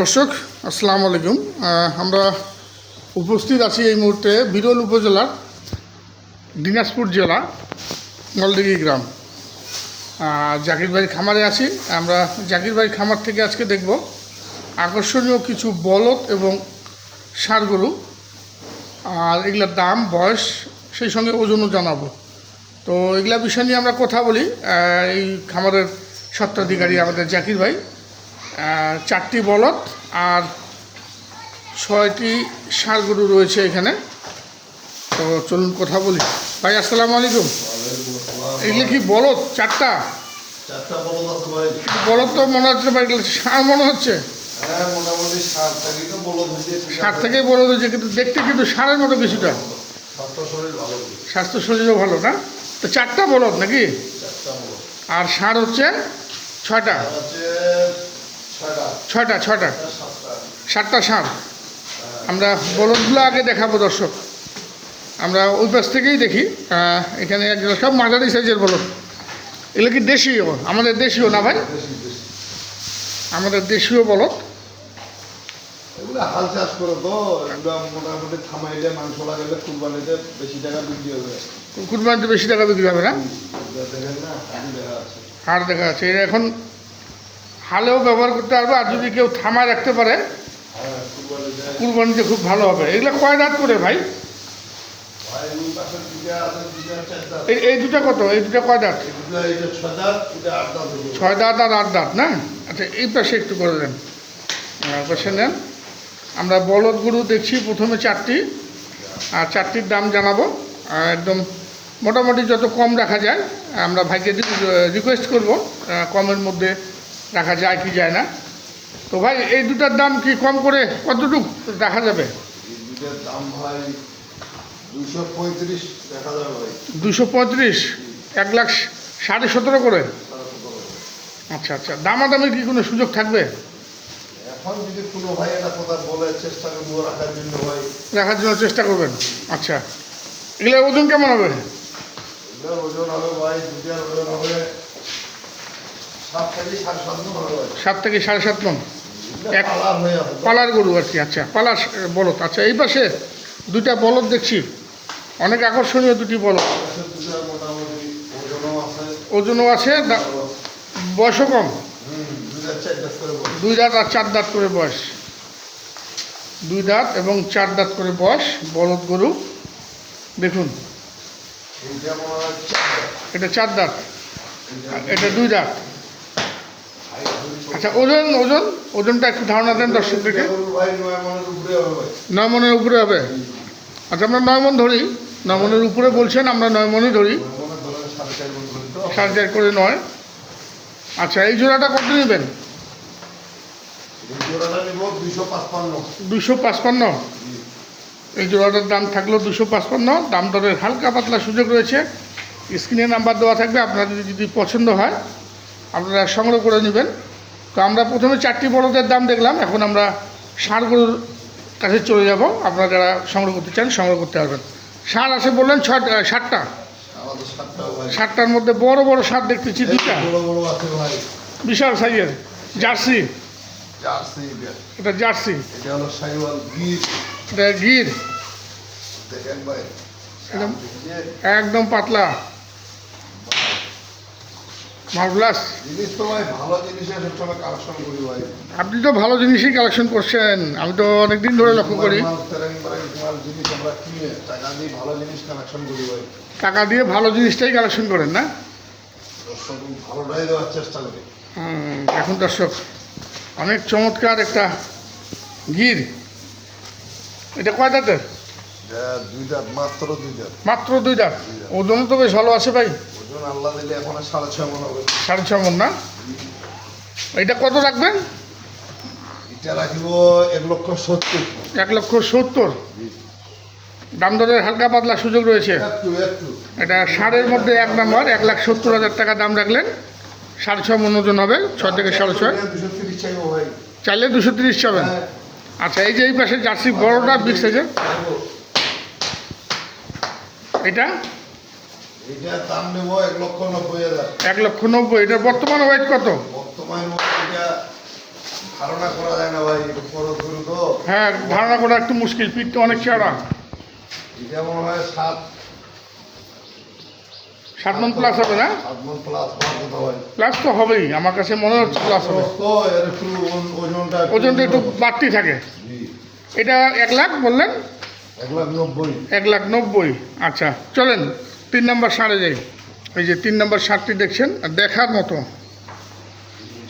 দর্শক, আসসালামু আলাইকুম। আমরা উপস্থিত আছি এই মুহূর্তে বিরল উপজেলার দিনাজপুর জেলা নলদিঘি গ্রাম। জাকির ভাই খামারে আছি। আমরা জাকির ভাই খামার থেকে আজকে দেখব আকর্ষণীয় কিছু বলদ এবং গরু আর এগুলোর দাম, বয়স, সেই সঙ্গে ওজনও জানাব। তো এগুলা বিষয় নিয়ে আমরা কথা বলি। এই খামারের সত্ত্বাধিকারী আমাদের জাকির ভাই। চারটি বলদ আর ছয়টি ষাঁড় গরু রয়েছে এখানে। তো চলুন কথা বলি। ভাই আসসালামু আলাইকুম। এগুলো কি বলদ? চারটা? বলদ তো মনে হচ্ছে ভাই ষাঁড় মনে হচ্ছে? হ্যাঁ বলদ হয়েছে আছে। থেকেই বলদ হচ্ছে কিন্তু দেখতে কিন্তু ষাঁড়ের মতো কিছুটা। স্বাস্থ্য শরীরও ভালো না? তো চারটা বলদ নাকি? আর ষাঁড় হচ্ছে ছয়টা। ছয়টা ছয়টা। সাতটা ষাঁড় আমরা বলদগুলো আগে দেখাবো দর্শক। আমরা ওই পাশ থেকেই দেখি। এখানে একজন সব মাঝারি সাইজের বলদ। এগুলো কি দেশীয়? আমাদের দেশীয় না ভাই? আমাদের দেশীয় বলদ। এগুলো হাল চাষ করে তো এগুলো মোটামুটি থামাইলে মাংস লাগাইলে কুরবানিতে বেশি টাকা বিক্রি হবে। কুরবানিতে বেশি টাকা বিক্রি হবে না? দেখেন দেখা আছে। এটা এখন হালেও ব্যবহার করতে পারবে, আর যদি কেউ থামায় রাখতে পারে, কুরবানিতে খুব ভালো হবে। এগুলো কয় দাঁত করে ভাই? এই দুটো কত? এই দুটো কয় দাঁত? ছয় দাঁত আর আট দাঁত, না? আচ্ছা এই পাশে একটু করে দেন। পাশে নেন। আমরা বলদ গরু দেখছি, প্রথমে চারটি। আর চারটির দাম জানাব। একদম মোটামুটি যত কম রাখা যায়, আমরা ভাইকে রিকোয়েস্ট করব কমের মধ্যে রাখা যায় কি যায় না? তো ভাই এই দুটার দাম কি কম করে কতটুকু রাখা যাবে? এই দুটার দাম ভাই দুশো পঁয়ত্রিশ দেখা যাবে দুশো পঁয়ত্রিশ? এক লাখ সাড়ে সতেরো করে। আচ্ছা আচ্ছা। দামাদামির কি কোনো সুযোগ থাকবে? এখন যদি কোনো ভাই একটা কথা বলে চেষ্টা করব রাখার জন্য ভাই। রাখার জন্য চেষ্টা করবেন? আচ্ছা। এগুলোর ওজন কেমন হবে? ওজন হবে ভাই দুটার ওজন হবে সাত থেকে সাড়ে সাত মন। এক-। পালার গরু আর কি আচ্ছা পালার বলদ। আচ্ছা এই পাশে দুইটা বলদ দেখছি। অনেক আকর্ষণীয় দুটি বলদ। ওজনও আছে বয়সও কম। দুই দাঁত আর চার দাঁত করে বয়স। দুই দাঁত এবং চার দাঁত করে বয়স বলদ গরু। দেখুন। এটা চার দাঁত। এটা দুই দাঁত। আচ্ছা ওজন ওজন? ওজনটা একটু ধারণা দেন দর্শকদেরকে নয় মনের উপরে হবে। আচ্ছা আমরা নয় মন ধরি। নয় মনের উপরে বলছেন, আমরা নয় মনই ধরি। সাড়ে চার করে নয়। আচ্ছা এই জোড়াটা কত নেবেন? দুশো পাঁচপান্ন। এই জোড়াটার দাম থাকল দুশো পাঁচপান্ন। দাম দরের হালকা পাতলা সুযোগ রয়েছে। স্ক্রিনে নাম্বার দেওয়া থাকবে। আপনাদের যদি পছন্দ হয়, আপনারা সংগ্রহ করে নেবেন। তো আমরা প্রথমে চারটি বড়দের দাম দেখলাম এখন আমরা ষাঁড় গরুর কাছে চলে যাব। আপনারা যারা সংগ্রহ করতে চান সংগ্রহ করতে পারবেন। ষাঁড় আছে বললেন ছয় ষাটটা ষাটটার মধ্যে বড় বড় ষাঁড় দেখতেছি দুটা বিশাল সাইজের। জার্সি। এটা। জার্সি। এটা গির। একদম পাতলা। মার্ভেলাস জিনিস তো ভাই ভালো জিনিসের সবসময় কালেকশন করি ভাই। আপনি তো ভালো জিনিসই কালেকশন করছেন। আমি তো অনেক দিন ধরে লক্ষ্য করি। জিনিস আমরা কিনে টাকা দিয়ে ভালো জিনিস কালেকশন করি ভাই। টাকা দিয়ে ভালো জিনিসটাই কালেকশন করেন না? দর্শক ভালোটাই দেওয়ার চেষ্টা করি। এখন দর্শক অনেক চমৎকার একটা গির। এটা কয় দাঁতের? দুই দাঁত মাত্র দুই দাঁত। মাত্র দুই দাঁত। ওজন তো বেশ ভালো আছে ভাই। ওজন আল্লাহ দিলে এখন সাড়ে ছয় মন হবে সাড়ে ছ মন না? এটা কত রাখবেন? এটা রাখিব এক লক্ষ সত্তর। এক লক্ষ সত্তর? দাম দরের হালকা পাতলা সুযোগ রয়েছে। এটা ষাঁড়ের মধ্যে এক নম্বর এক লাখ সত্তর হাজার টাকা দাম রাখলেন। সাড়ে ছয় মন ওজন হবে ছয় থেকে সাড়ে ছয়। চাইলে দুশো তিরিশ চাবেন হ্যাঁ, আচ্ছা এই যে এই পাশে জার্সি বড়টা বিগ সাইজের চাইব। এটা দাম নেব এক লক্ষ নব্বই হাজার। এক লক্ষ নব্বই এটার বর্তমান ওয়েট কত? বর্তমান এটা ধারণা করা যায় না ভাই তো। হ্যাঁ ধারণা করা একটু মুশকিল পিঠটা অনেক চড়া এটা মনে হয় সাত সাত মন প্লাস হবে না? সাত মন প্লাস প্লাস তো হবেই আমার কাছে মনে হচ্ছে প্লাস হবে। তো ওজনটা ওজনটা একটু বাড়তি থাকে। এটা এক লাখ বললেন? এক লাখ নব্বই। এক লাখ নব্বই আচ্ছা চলেন। তিন নম্বর ষাঁড়ে যাই। এই যে তিন নম্বর ষাঁড়টি দেখছেন, দেখার মতো।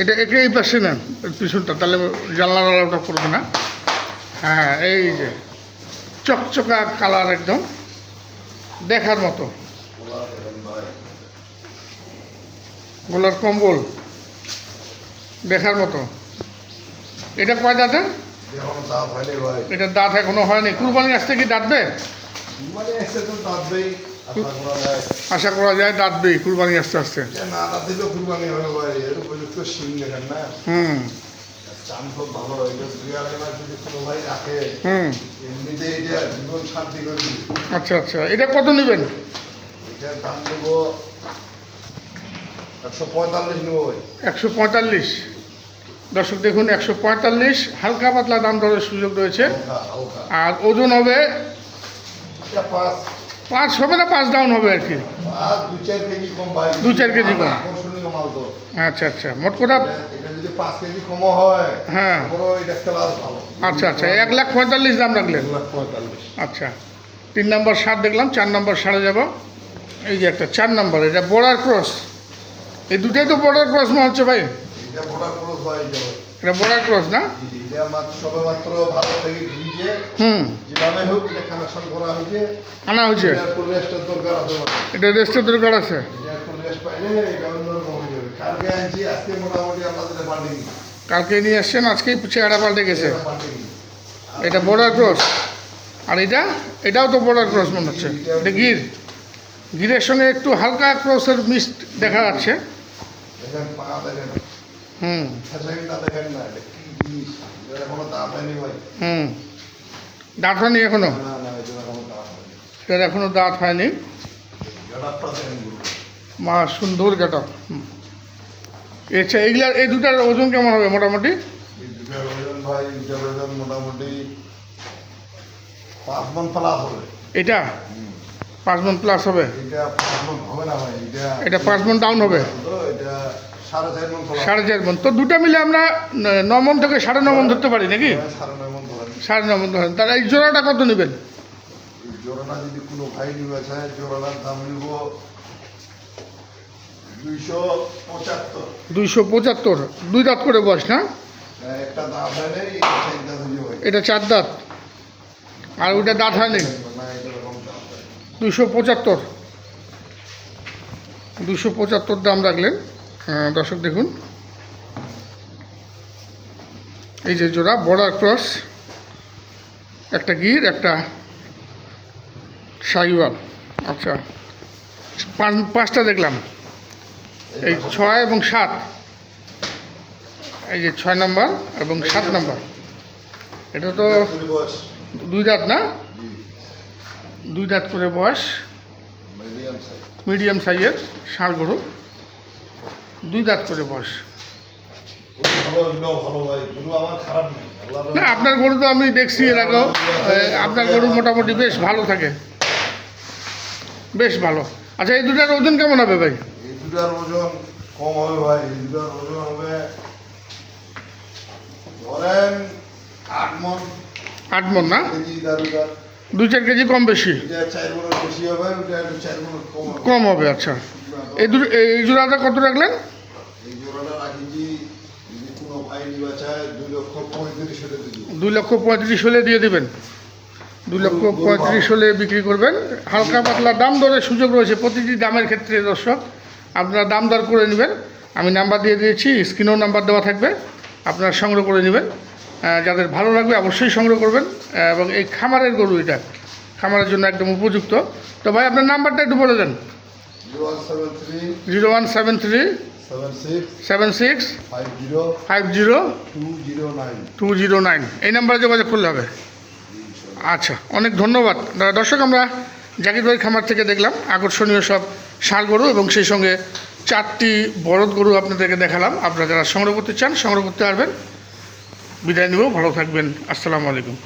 এটা একে এই পাশে নেন পিছনটা, তাহলে জানলা জানলাটা করবে না। হ্যাঁ এই যে, চকচকা কালার একদম, দেখার মতো। গোলার কম্বল, দেখার মতো। এটা কয় দাঁতে? দাঁত এটা দাঁত এখনও হয়নি। কুরবানি আসতে কি দাঁতবে? মানে আশা করা যায় করা কুরবানি আস্তে আস্তে। না হুম। আচ্ছা আচ্ছা এটা কত নেবেন? এটার দাম দেবো একশো পঁয়তাল্লিশ দর্শক দেখুন একশো পঁয়তাল্লিশ হালকা পাতলা দাম দরের সুযোগ রয়েছে। আর ওজন হবে পাঁচ পাঁচ হবে না পাঁচ ডাউন হবে আর কি? দু চার কেজি কম আচ্ছা আচ্ছা মোট কথা হয় আচ্ছা আচ্ছা এক লাখ পঁয়তাল্লিশ দাম রাখলেন। আচ্ছা তিন নম্বর ষাট দেখলাম চার নম্বর ষাটে যাব। এই যে একটা চার নম্বর এটা বর্ডার ক্রস এই দুটাই তো বর্ডার ক্রস মনে হচ্ছে ভাই। এটা হয় এটা ভাই। এটা বর্ডার ক্রস না? এটা মাত্র সবে মাত্র থেকে ভিজে হুম। যেভাবে হোক এটা কানেকশন করা হয়েছে। আনা হয়েছে? এটা রেস্টের দরকার আছে এটা রেস্টের দরকার আছে? এটা একটু রেস্ট পাইলে এটা অন্যরকম হয়ে যাবে। কালকে আনছি আজকে মোটামুটি আমাদের পাল্টে কালকে নিয়ে আসছেন আজকেই চেহারা পাল্টে গেছে। এটা বর্ডার ক্রস আর এটা? এটাও তো বর্ডার ক্রস মনে হচ্ছে। এটা গির। গিরের সঙ্গে একটু হালকা ক্রসের মিস্ট দেখা যাচ্ছে। দেখেন পা দেখেন হুম। দাঁত হয়নি এখনও? এখনও দাঁত হয়নি। মা সুন্দর গেট আপ আচ্ছা এইগুলার এই দুটার ওজন কেমন হবে মোটামুটি? মোটামুটি পাঁচ মন প্লাস হবে এটা? পাঁচ মন প্লাস হবে? এটা পাঁচ মন হবে না ভাই এটা এটা পাঁচ মন ডাউন হবে? এটা সাড়ে চার মন তো দুটা মিলে আমরা ন- ন মন থেকে সাড়ে ন মন ধরতে পারি নাকি? সাড়ে ধরেন সাড়ে ন মন ধরেন তাহলে এই জোড়াটা কত নেবেন? জোড়াটা যদি কোনো ভাই নিবে চায় জোড়াটার দাম নিব দুইশো পঁচাত্তর। দুই দাঁত করে বয়স না? হয় এটা চার দাঁত। আর ওইটা দাঁত হয়নি হয় দুশো পঁচাত্তর। দুশো পঁচাত্তর দাম রাখলেন। দর্শক দেখুন। এই যে জোড়া বর্ডার ক্রস একটা গির একটা সাইওয়াল। আচ্ছা পাঁচ পাঁচটা দেখলাম। এই ছয় এবং সাত। এই যে ছয় নম্বর এবং সাত নম্বর। এটা তো দুই দাঁত না? দুই দাঁত করে বয়স। মিডিয়াম মিডিয়াম সাইজের ষাঁড় গরু। দুই দাঁত করে আল্লাহ না আপনার গরু তো আমি দেখছি এর আগেও। আপনার গরু মোটামুটি বেশ ভালো থাকে। বেশ ভালো। আচ্ছা এই দুটার ওজন কেমন হবে ভাই? এই দুটার ওজন কম হবে ভাই। এই দুটার ওজন হবে ধরেন আট মন। আট মন না? দুই চার কেজি কম বেশি? কম হবে আচ্ছা। এই দুটো এই জোড়াটা কত রাখলেন এই জোড়াটা রাখিছি যদি কোনো ভাই নিবা চায় দুই লক্ষ পঁয়ত্রিশ হলে দুই লক্ষ পঁয়ত্রিশ হলে দিয়ে দিবেন। দুই লক্ষ পঁয়ত্রিশ হলে বিক্রি করবেন। হালকা পাতলা দাম দরের সুযোগ রয়েছে প্রতিটি দামের ক্ষেত্রে দর্শক। আপনারা দাম দর করে নেবেন। আমি নাম্বার দিয়ে দিয়েছি স্ক্রিনেও নাম্বার দেওয়া থাকবে। আপনারা সংগ্রহ করে নেবেন। যাদের ভালো লাগবে অবশ্যই সংগ্রহ করবেন। এবং এই খামারের গরু এটা। খামারের জন্য একদম উপযুক্ত। তো ভাই আপনার নাম্বারটা একটু বলে দেন। Zero one seven three zero one seven six five zero two zero nine এই নাম্বারে যোগাযোগ করলে হবে। আচ্ছা অনেক ধন্যবাদ। দর্শক আমরা জাকির ভাই খামার থেকে দেখলাম আকর্ষণীয় সব ষাঁড় গরু এবং সেই সঙ্গে চারটি বলদ গরু আপনাদেরকে দেখালাম। আপনারা যারা সংগ্রহ করতে চান সংগ্রহ করতে পারবেন। বিদায় নিব ভালো থাকবেন। আসসালামু আলাইকুম।